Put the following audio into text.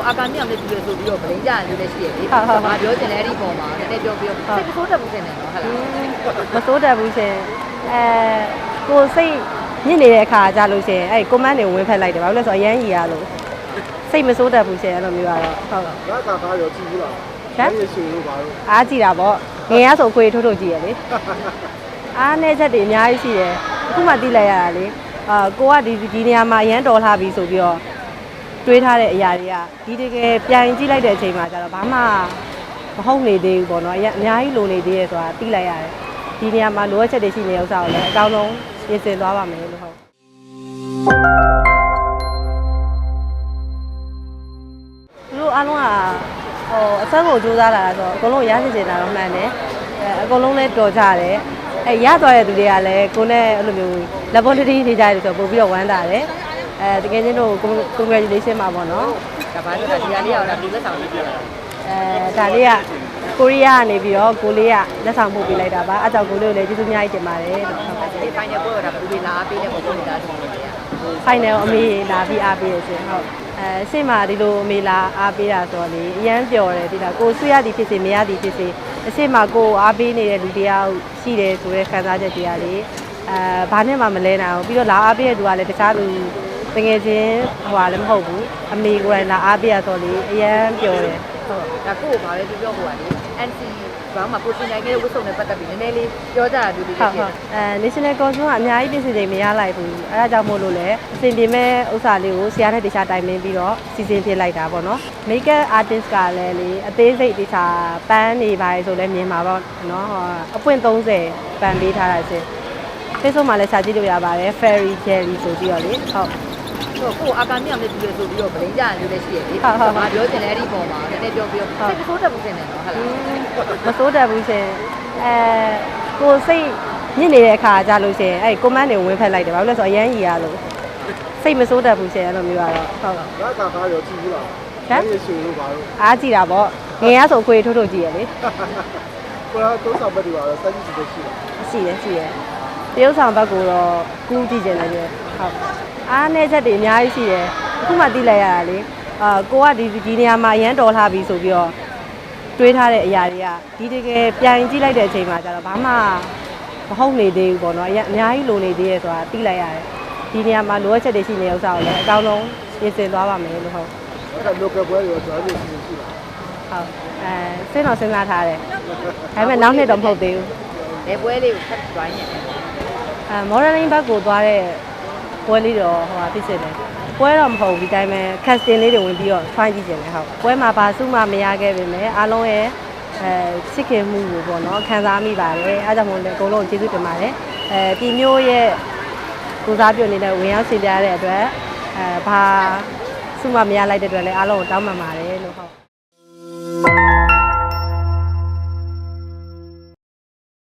ကိုအာကာမြောင်နဲ့ပြီးရဆိုပြီးတော့ဗလိန်ကြရတယ်လည်းရှိရလေဟုတ်ဟုတ်။ဘာပြောချင်လဲအဲ့ဒီပုံမှာနည်းနည်းပြောပြီးတော့စိတ်ကဆိုးတက်ဘူးတင်တယ်နော်ဟုတ်လားမစိုးတတ်ဘူးရှင်အဲကိုစိတ်ညစ်နေတဲ့အခါကြလို့ရှင်အဲ့ကွန်မန့်တွေဝင်ဖက်လိုက်တယ်ဘာလို့လဲဆိုတော့အရန်ကြီးရလို့စိတ်မစိုးတတ်ဘူးရှင်အဲ့လိုမျိုးကတော့ဟုတ်ဒါကကားရောကြည့်ဘူးလားဟမ် ရေရွှေလို့ပါတော့အားကြည့်တာပေါ့ငယ်ရဆိုခွေထိုးထိုးကြည့်ရလေအားနေချက်တွေအများကြီးရှိတယ်အခုမှသိလိုက်ရတာလေအာကိုကဒီဒီနေရာမှာအရန်တော်လာပြီဆိုပြီးတော့ တွေးထားတဲ့အရာတွေကဒီတကယ်ပြန်ကြည့်လိုက်တဲ့အချိန်မှာကျတော့ဘာမှမဟုတ်နေသေးဘူးပေါ့နော်အရအများကြီးလိုနေသေးရဲ့ဆိုတာသိလိုက်ရတယ်ဒီနေရာမှာလိုအပ်ချက်တွေရှိနေတဲ့ဥစ္စာကိုလည်းအကောင်းဆုံးပြင်ဆင်သွားပါမယ်လို့ဟုတ်သူတို့အားလုံးကဟိုအစမ်းကိုစူးစမ်းလာတာဆိုတော့အကုန်လုံးရရှိချင်တာတော့မှန်တယ်အဲအကုန်လုံးလည်းတော်ကြတယ်အဲရသွားတဲ့သူတွေကလည်းကိုယ်နဲ့အဲ့လိုမျိုးလက်ပေါ်တတိနေကြတယ်ဆိုတော့ပို့ပြီးတော့ဝမ်းသာတယ် အဲတကယ်ချင်းတို့ congratulation ပါပေါ့နော်။ဒါဘာလို့လဲဒီကလေးရောက်တာဒီလက်ဆောင်လေးပြရတာအဲဒါလေးကကိုရီးယားကနေပြီးတော့ကိုလေးကလက်ဆောင်ပို့ပေးလိုက်တာပါအဲကြောင့်ကိုလေးကိုလည်းကျေးဇူးအများကြီးတင်ပါတယ်လို့ဟုတ်ပါ။ဒီ final ပွဲတော့ဒါဘူးလေးလာအားပေးတဲ့ပုံစံနေတာဆိုလို့ရတယ် final အမေလာပြီးအားပေးရရှင်ဟုတ်အဲရှေ့မှာဒီလိုအမေလာအားပေးတာဆိုတော့လေအရန်ပျော်တယ်ဒီလားကိုဆွေရသည်ဖြစ်စေမရသည်ဖြစ်စေအရှေ့မှာကိုအားပေးနေတဲ့လူတရားရှိတယ်ဆိုတဲ့ခံစားချက်တွေကလေအဲဘာနဲ့မှမလဲနိုင်ဘူးပြီးတော့လာအားပေးတဲ့သူကလည်းတခြားလူ တကယ်ချင်းဟိုဟာလည်းမဟုတ်ဘူးအမေကိုယ်တိုင်လာအားပေးရဆိုတော့လေအရန်ပျော်တယ်ဟုတ်။ဒါကို့ကိုဘာလဲပြောပြောဟိုကလေ NC ဘာမှကိုရှင်နိုင်ခဲ့တဲ့ဝတ်စုံနဲ့ပတ်သက်ပြီးနည်းနည်းလေးပြောကြတာလူတွေဟုဖြစ်တ်တဟုတ်ယ်အဲ national council ကအများကြီးပြင်ဆင်ချိန်မရလိုက်ဘူးအဲဒါကြောင့်မို့လို့လေအဆင်ပြေမဲ့ဥစ္စာလေးကိုဆရာနဲ့တခြားတိုင်ပင်ပြီးတော့စီစဉ်ဖြစ်လိုက်တာပေါ့နော် makeup artist ကလည်းလေအသေးစိတ်တခြားပန်းနေပါလေဆိုလဲမြင်မှာပေါ့နော်ဟောအပွင့်30ပန်းပေးထားတာရှင် Facebook မှာလည်းစာကြည့်လို့ရပါတယ် fairy jelly ဆိုပြီးတော့လေဟုတ်။ဟို ကိုအာကာမြောင်နဲ့ပြီးရဆိုပြီးတော့ဗလိန်ကြရတယ်လည်းရှိရလေဟုတ်ဟုတ်ဘာပြောချင်လဲအဲ့ဒီပုံမှာနည်းနည်းပြောပြီးတော့စိတ်ကဆိုးတက်ဘူးတင်တယ်နော်ဟုတ်လားမစိုးတတ်ဘူးရှင်အဲကိုစိတ်ညစ်နေတဲ့အခါကြလို့ရှင်အဲ့ကွန်မန့်တွေဝင်ဖက်လိုက်တယ်ဘာလို့လဲဆိုတော့အရန်ကြီးရလို့စိတ်မစိုးတတ်ဘူးရှင်အဲ့လိုမျိုးကတော့ဟုတ် ဒါကကားရောကြည့်ဘူးလားဟမ်ရေရွှေလို့ပါတော့အားကြည့်တာပေါ့ငယ်ရဆိုခွေထိုးထိုးကြည့်ရလေကိုယ်ကတော့ဆောင်ဘက်တွေပါတော့စမ်းကြည့်ကြည့်ရှိတယ်ရှိတယ်ရှိတယ်တရုတ်ဆောင်ဘက်ကိုတော့ကူးကြည့်ကြတယ်လေဟုတ် အားနေချက်တွေအများကြီးရှိတယ်အခုမှသိလိုက်ရတာလေအာကိုကဒီဒီနေရာမှာအရန်တော်လာပြီဆိုပြီးတော့တွေးထားတဲ့အရာတွေကဒီတကယ်ပြန်ကြည့်လိုက်တဲ့အချိန်မှာကျတော့ဘာမှမဟုတ်နေသေးဘူးပေါ့နော်အရအများကြီးလိုနေသေးရဲ့ဆိုတာသိလိုက်ရတယ်ဒီနေရာမှာလိုအပ်ချက်တွေရှိနေတဲ့ဥစ္စာကိုလည်းအကောင်းဆုံးပြင်ဆင်သွားပါမယ်လို့ဟုတ်ဒါက local ပွဲရောဂျားကြီးရှိရှိလားဟုတ်အဲစဉ်းတော်စဉ်းစားထားတယ်ဒါပေမဲ့နောက်နှစ်တော့မဟုတ်သေးဘူး။လေပွဲလေးကိုဖတ်ကြွိုင်းနေတယ်အဲ modeling ဘက်ကိုသွားတဲ့ ပွဲလေးတော့ဟိုဟာဖြစ်နေတယ်ပွဲတော့မဟုတ်ဘူးဒီတိုင်းပဲ casting လေးတွေဝင်ပြီးတော့ try ကြည့်ကြတယ်ဟုတ်ပွဲမှာဘာစုမှမရခဲ့ပေမဲ့အားလုံးရဲ့အဲချစ်ခင်မှုကိုပေါ့နော်ခံစားမိပါတယ်အားကြောင့်မို့လဲအကုန်လုံးကျေးဇူးတင်ပါတယ်အဲပြည်မျိုးရဲ့ကိုစားပြုနေတဲ့ဝင်ရောက်ရှင်ပြရတဲ့အတွက်အဲဘာစုမှမရလိုက်တဲ့အတွက်လည်းအားလုံးကိုတောင်းပန်ပါတယ်လို့ဟုတ်